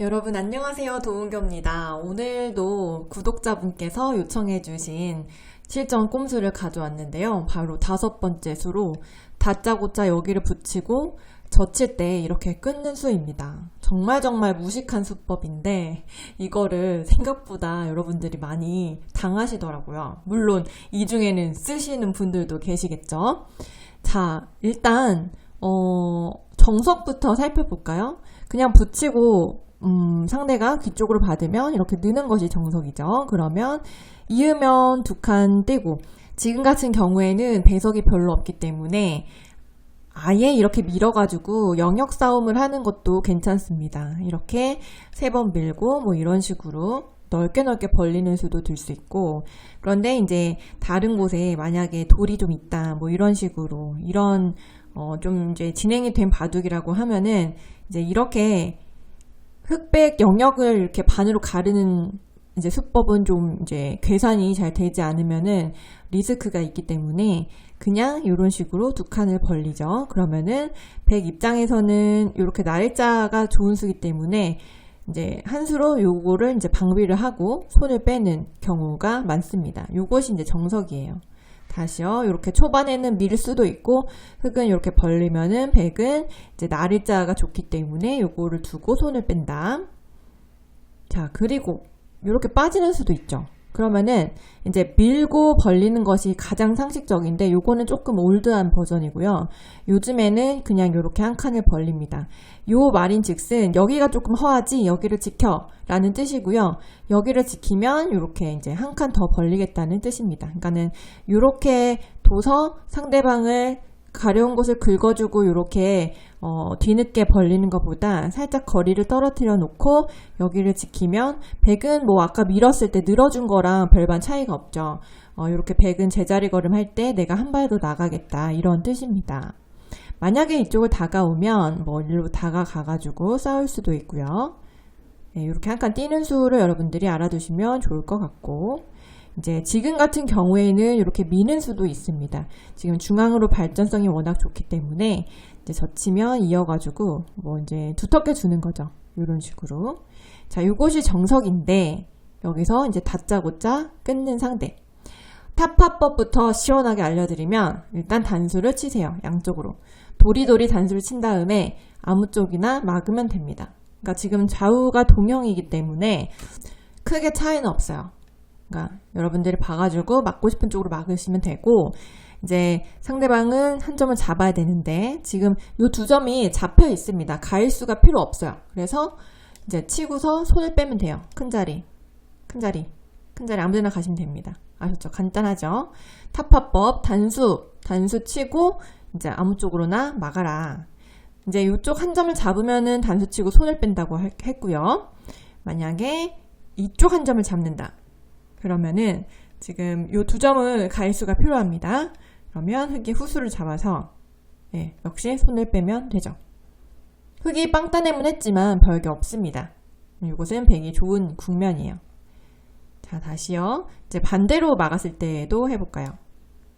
여러분 안녕하세요. 도은교입니다. 오늘도 구독자분께서 요청해주신 실전 꼼수를 가져왔는데요. 바로 다섯 번째 수로 다짜고짜 여기를 붙이고 젖힐 때 이렇게 끊는 수입니다. 정말 정말 무식한 수법인데 이거를 생각보다 여러분들이 많이 당하시더라고요. 물론 이 중에는 쓰시는 분들도 계시겠죠. 자, 일단 어, 정석부터 살펴볼까요? 그냥 붙이고 음, 상대가 귀 쪽으로 받으면 이렇게 느는 것이 정석이죠. 그러면 이으면 두 칸 떼고 지금 같은 경우에는 배석이 별로 없기 때문에 아예 이렇게 밀어가지고 영역 싸움을 하는 것도 괜찮습니다. 이렇게 세 번 밀고 뭐 이런 식으로 넓게 넓게 벌리는 수도 들 수 있고 그런데 이제 다른 곳에 만약에 돌이 좀 있다 뭐 이런 식으로 이런 어 좀 이제 진행이 된 바둑이라고 하면은 이제 이렇게 흑백 영역을 이렇게 반으로 가르는 이제 수법은 좀 이제 계산이 잘 되지 않으면은 리스크가 있기 때문에 그냥 이런 식으로 두 칸을 벌리죠. 그러면은 백 입장에서는 이렇게 날짜가 좋은 수기 때문에 이제 한 수로 요거를 이제 방비를 하고 손을 빼는 경우가 많습니다. 요것이 이제 정석이에요. 다시요. 이렇게 초반에는 밀 수도 있고 흙은 이렇게 벌리면은 백은 이제 날일자가 좋기 때문에 요거를 두고 손을 뺀다. 자, 그리고 이렇게 빠지는 수도 있죠. 그러면은 이제 밀고 벌리는 것이 가장 상식적인데 요거는 조금 올드한 버전이고요. 요즘에는 그냥 이렇게 한 칸을 벌립니다. 요 말인 즉슨 여기가 조금 허하지 여기를 지켜 라는 뜻이고요. 여기를 지키면 이렇게 이제 한 칸 더 벌리겠다는 뜻입니다. 그러니까는 이렇게 둬서 상대방을 가려운 곳을 긁어주고 이렇게 어, 뒤늦게 벌리는 것보다 살짝 거리를 떨어뜨려 놓고 여기를 지키면 백은 뭐 아까 밀었을 때 늘어준 거랑 별반 차이가 없죠. 어, 이렇게 백은 제자리 걸음할 때 내가 한 발 더 나가겠다 이런 뜻입니다. 만약에 이쪽을 다가오면 뭐 일로 다가가가지고 싸울 수도 있고요. 네, 이렇게 한 칸 뛰는 수를 여러분들이 알아두시면 좋을 것 같고 이제 지금 같은 경우에는 이렇게 미는 수도 있습니다. 지금 중앙으로 발전성이 워낙 좋기 때문에 이제 젖히면 이어가지고 뭐 이제 두텁게 주는 거죠. 이런 식으로. 자, 이것이 정석인데 여기서 이제 다짜고짜 끊는 상대. 타파법부터 시원하게 알려드리면 일단 단수를 치세요. 양쪽으로. 도리도리 단수를 친 다음에 아무 쪽이나 막으면 됩니다. 그러니까 지금 좌우가 동형이기 때문에 크게 차이는 없어요. 그러니까 여러분들이 봐가지고 막고 싶은 쪽으로 막으시면 되고 이제 상대방은 한 점을 잡아야 되는데 지금 이 두 점이 잡혀 있습니다. 가일수가 필요 없어요. 그래서 이제 치고서 손을 빼면 돼요. 큰 자리, 큰 자리, 큰 자리 아무데나 가시면 됩니다. 아셨죠? 간단하죠? 타파법 단수, 단수 치고 이제 아무 쪽으로나 막아라. 이제 이쪽 한 점을 잡으면은 단수 치고 손을 뺀다고 했고요. 만약에 이쪽 한 점을 잡는다. 그러면은 지금 이 두 점을 가일수가 필요합니다. 그러면 흙이 후수를 잡아서 예, 역시 손을 빼면 되죠. 흙이 빵 따내면 했지만 별게 없습니다. 이곳은 백이 좋은 국면이에요. 자, 다시요. 이제 반대로 막았을 때도 해볼까요?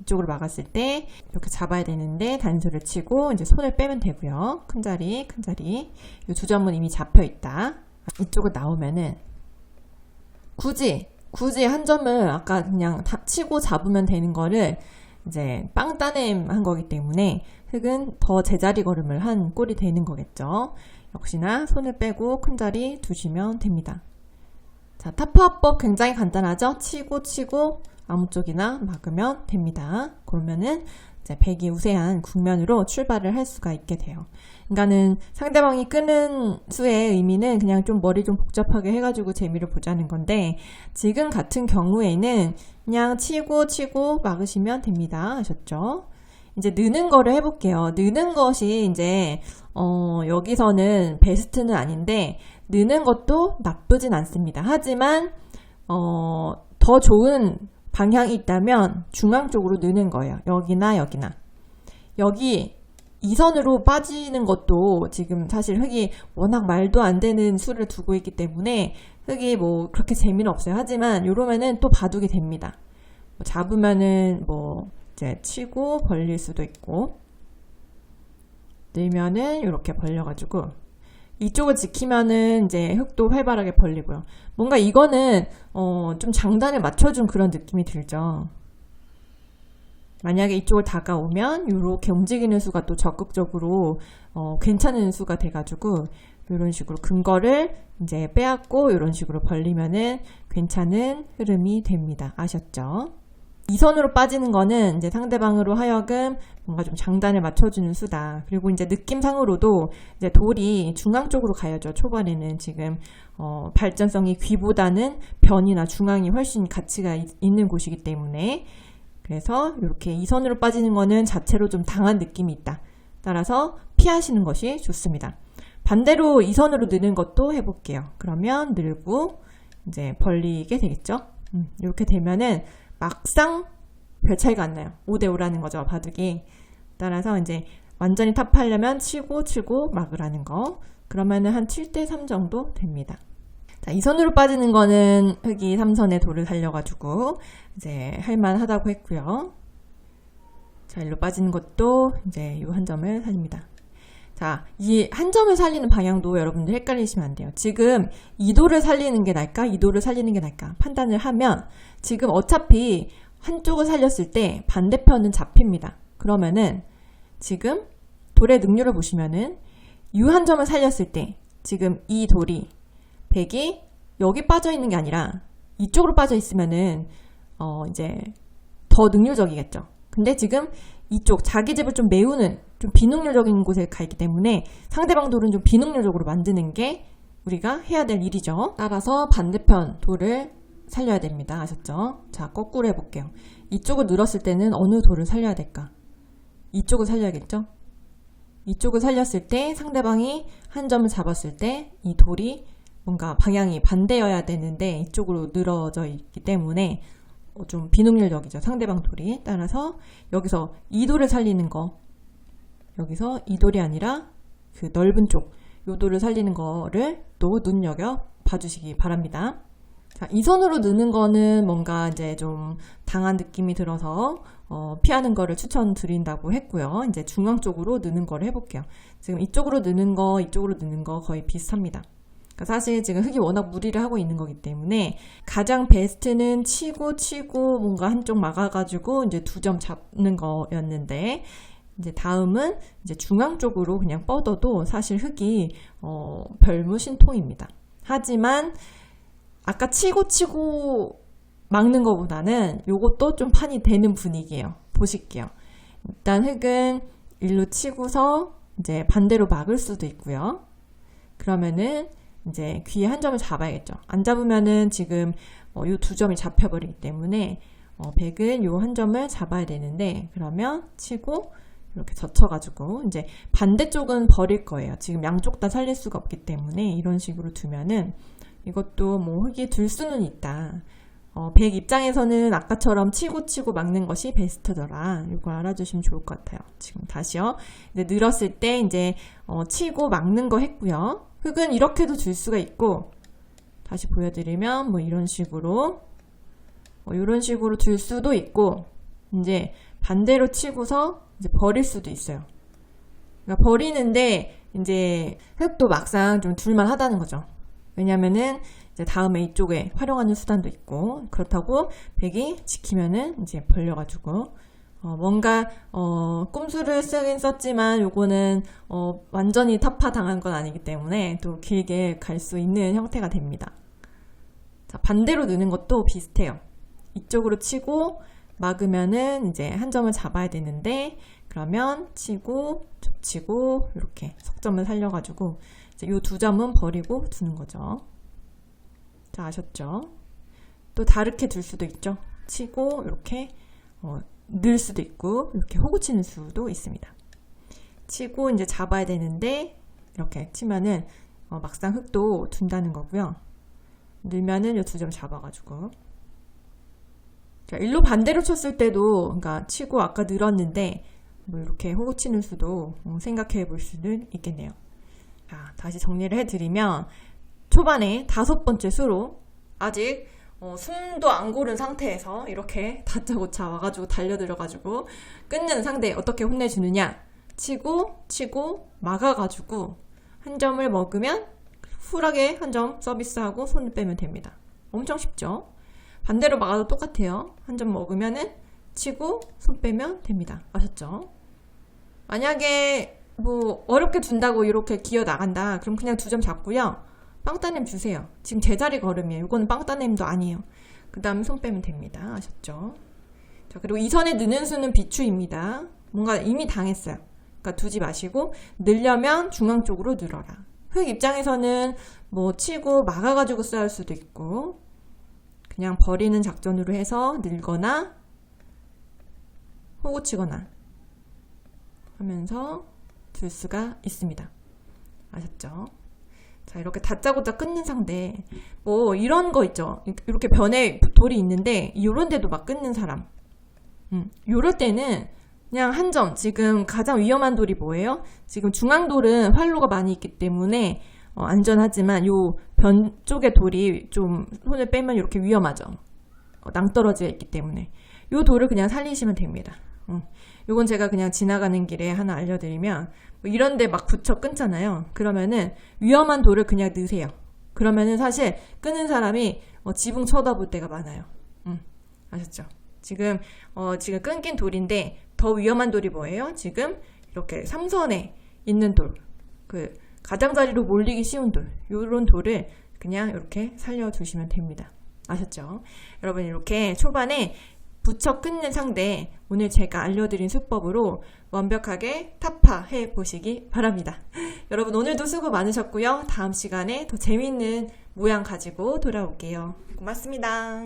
이쪽으로 막았을 때 이렇게 잡아야 되는데 단수를 치고 이제 손을 빼면 되고요. 큰 자리, 큰 자리. 이 두 점은 이미 잡혀 있다. 이쪽으로 나오면은 굳이 굳이 한 점을 아까 그냥 다 치고 잡으면 되는 거를 이제 빵 따냄 한 거기 때문에 흙은 더 제자리 걸음을 한 꼴이 되는 거겠죠. 역시나 손을 빼고 큰 자리 두시면 됩니다. 자, 타파법 굉장히 간단하죠? 치고 치고 아무 쪽이나 막으면 됩니다. 그러면은 백이 우세한 국면으로 출발을 할 수가 있게 돼요. 그러니까는 상대방이 끄는 수의 의미는 그냥 좀 머리 좀 복잡하게 해가지고 재미를 보자는 건데 지금 같은 경우에는 그냥 치고 치고 막으시면 됩니다. 아셨죠? 이제 느는 거를 해볼게요. 느는 것이 이제 어, 여기서는 베스트는 아닌데 느는 것도 나쁘진 않습니다. 하지만 어, 더 좋은 방향이 있다면 중앙 쪽으로 느는 거예요. 여기나 여기나. 여기 이선으로 빠지는 것도 지금 사실 흙이 워낙 말도 안 되는 수를 두고 있기 때문에 흙이 뭐 그렇게 재미는 없어요. 하지만 이러면은 또 바둑이 됩니다. 뭐 잡으면은 뭐 이제 치고 벌릴 수도 있고 늘면은 이렇게 벌려가지고 이쪽을 지키면은 이제 흙도 활발하게 벌리고요. 뭔가 이거는 어, 좀 장단을 맞춰준 그런 느낌이 들죠. 만약에 이쪽을 다가오면 이렇게 움직이는 수가 또 적극적으로 어, 괜찮은 수가 돼가지고 이런 식으로 근거를 이제 빼앗고 이런 식으로 벌리면은 괜찮은 흐름이 됩니다. 아셨죠? 이 선으로 빠지는 거는 이제 상대방으로 하여금 뭔가 좀 장단을 맞춰주는 수다. 그리고 이제 느낌상으로도 이제 돌이 중앙 쪽으로 가야죠. 초반에는 지금 어, 발전성이 귀보다는 변이나 중앙이 훨씬 가치가 있, 있는 곳이기 때문에 그래서 이렇게 이 선으로 빠지는 거는 자체로 좀 당한 느낌이 있다. 따라서 피하시는 것이 좋습니다. 반대로 이 선으로 느는 것도 해볼게요. 그러면 늘고 이제 벌리게 되겠죠. 음, 이렇게 되면은 막상 별 차이가 안 나요. 5대5라는 거죠, 바둑이. 따라서 이제 완전히 탑하려면 치고 치고 막으라는 거. 그러면은 한 7대3 정도 됩니다. 자, 이 선으로 빠지는 거는 흑이 3선에 돌을 살려가지고 이제 할만하다고 했고요. 자, 일로 빠지는 것도 이제 이 한 점을 살립니다. 자, 이 한 점을 살리는 방향도 여러분들 헷갈리시면 안 돼요. 지금 이도를 살리는 게 나을까? 이도를 살리는 게 나을까? 판단을 하면 지금 어차피 한쪽을 살렸을 때 반대편은 잡힙니다. 그러면은 지금 돌의 능률을 보시면은 이한 점을 살렸을 때 지금 이 돌이 백이 여기 빠져 있는 게 아니라 이쪽으로 빠져 있으면은 어 이제 더 능률적이겠죠. 근데 지금 이쪽 자기 집을 좀 메우는 좀 비능률적인 곳에 가 있기 때문에 상대방 돌은 좀 비능률적으로 만드는 게 우리가 해야 될 일이죠. 따라서 반대편 돌을 살려야 됩니다. 아셨죠? 자, 거꾸로 해볼게요. 이쪽을 늘었을 때는 어느 돌을 살려야 될까? 이쪽을 살려야겠죠? 이쪽을 살렸을 때 상대방이 한 점을 잡았을 때 이 돌이 뭔가 방향이 반대여야 되는데 이쪽으로 늘어져 있기 때문에 어, 좀 비능률적이죠. 상대방 돌이. 따라서 여기서 이 돌을 살리는 거 여기서 이 돌이 아니라 그 넓은 쪽 요 돌을 살리는 거를 또 눈여겨 봐주시기 바랍니다. 자, 이 선으로 느는 거는 뭔가 이제 좀 당한 느낌이 들어서 어, 피하는 거를 추천드린다고 했고요. 이제 중앙 쪽으로 느는 거를 해볼게요. 지금 이쪽으로 느는 거, 이쪽으로 느는 거 거의 비슷합니다. 그러니까 사실 지금 흙이 워낙 무리를 하고 있는 거기 때문에 가장 베스트는 치고 치고 뭔가 한쪽 막아가지고 이제 두 점 잡는 거였는데 이제 다음은 이제 중앙 쪽으로 그냥 뻗어도 사실 흙이 어, 별무신통입니다. 하지만 아까 치고 치고 막는 것보다는 요것도 좀 판이 되는 분위기예요. 보실게요. 일단 흙은 일로 치고서 이제 반대로 막을 수도 있고요. 그러면은 이제 귀에 한 점을 잡아야겠죠. 안 잡으면은 지금 어, 요두 점이 잡혀버리기 때문에 어, 백은 요 한 점을 잡아야 되는데 그러면 치고 이렇게 젖혀가지고 이제 반대쪽은 버릴 거예요. 지금 양쪽 다 살릴 수가 없기 때문에 이런 식으로 두면은 이것도 뭐 흙이 들 수는 있다. 어, 백 입장에서는 아까처럼 치고 치고 막는 것이 베스트더라. 이거 알아주시면 좋을 것 같아요. 지금 다시요. 이제 늘었을 때 이제 어, 치고 막는 거 했고요. 흙은 이렇게도 줄 수가 있고 다시 보여드리면 뭐 이런 식으로 뭐 이런 식으로 줄 수도 있고 이제 반대로 치고서 이제 버릴 수도 있어요. 그러니까 버리는데 이제 흙도 막상 좀 둘만 하다는 거죠. 왜냐면은 이제 다음에 이쪽에 활용하는 수단도 있고 그렇다고 백이 지키면은 이제 벌려가지고 어 뭔가 어 꼼수를 쓰긴 썼지만 요거는 어 완전히 타파 당한 건 아니기 때문에 또 길게 갈 수 있는 형태가 됩니다. 자 반대로 느는 것도 비슷해요. 이쪽으로 치고 막으면은 이제 한 점을 잡아야 되는데 그러면 치고 겹치고 이렇게 석점을 살려가지고 이 두 점은 버리고 두는 거죠. 자 아셨죠? 또 다르게 둘 수도 있죠. 치고 이렇게 어, 늘 수도 있고 이렇게 호구 치는 수도 있습니다. 치고 이제 잡아야 되는데 이렇게 치면은 어, 막상 흙도 둔다는 거고요. 늘면은 이 두 점 잡아가지고 자, 일로 반대로 쳤을 때도 그러니까 치고 아까 늘었는데 뭐 이렇게 호구 치는 수도 어, 생각해 볼 수는 있겠네요. 자, 다시 정리를 해드리면 초반에 다섯 번째 수로 아직 어, 숨도 안 고른 상태에서 이렇게 다짜고짜 와가지고 달려들어가지고 끊는 상대 어떻게 혼내주느냐 치고 치고 막아가지고 한 점을 먹으면 쿨하게 한 점 서비스하고 손을 빼면 됩니다. 엄청 쉽죠? 반대로 막아도 똑같아요. 한 점 먹으면은 치고 손 빼면 됩니다. 아셨죠? 만약에 뭐 어렵게 준다고 이렇게 기어 나간다. 그럼 그냥 두 점 잡고요. 빵 따냄 주세요. 지금 제자리 걸음이에요. 이거는 빵 따냄도 아니에요. 그 다음에 손 빼면 됩니다. 아셨죠? 자, 그리고 이 선에 느는 수는 비추입니다. 뭔가 이미 당했어요. 그러니까 두지 마시고 늘려면 중앙 쪽으로 늘어라. 흑 입장에서는 뭐 치고 막아가지고 싸울 수도 있고 그냥 버리는 작전으로 해서 늘거나 호구 치거나 하면서 둘 수가 있습니다. 아셨죠? 자, 이렇게 다짜고짜 끊는 상대. 뭐, 이런 거 있죠. 이렇게 변에 돌이 있는데, 요런 데도 막 끊는 사람. 음, 요럴 때는 그냥 한 점. 지금 가장 위험한 돌이 뭐예요? 지금 중앙돌은 활로가 많이 있기 때문에 어, 안전하지만 요 변 쪽의 돌이 좀 손을 빼면 이렇게 위험하죠. 어, 낭떠러지가 있기 때문에. 요 돌을 그냥 살리시면 됩니다. 음. 요건 제가 그냥 지나가는 길에 하나 알려드리면 뭐 이런데 막 붙여 끊잖아요. 그러면은 위험한 돌을 그냥 넣으세요. 그러면은 사실 끊는 사람이 어, 지붕 쳐다볼 때가 많아요. 음, 아셨죠? 지금 어, 지금 끊긴 돌인데 더 위험한 돌이 뭐예요? 지금 이렇게 삼선에 있는 돌, 그 가장자리로 몰리기 쉬운 돌, 요런 돌을 그냥 이렇게 살려두시면 됩니다. 아셨죠? 여러분 이렇게 초반에 붙여 끊는 상대 오늘 제가 알려드린 수법으로 완벽하게 타파해 보시기 바랍니다. 여러분 오늘도 수고 많으셨고요. 다음 시간에 더 재밌는 모양 가지고 돌아올게요. 고맙습니다.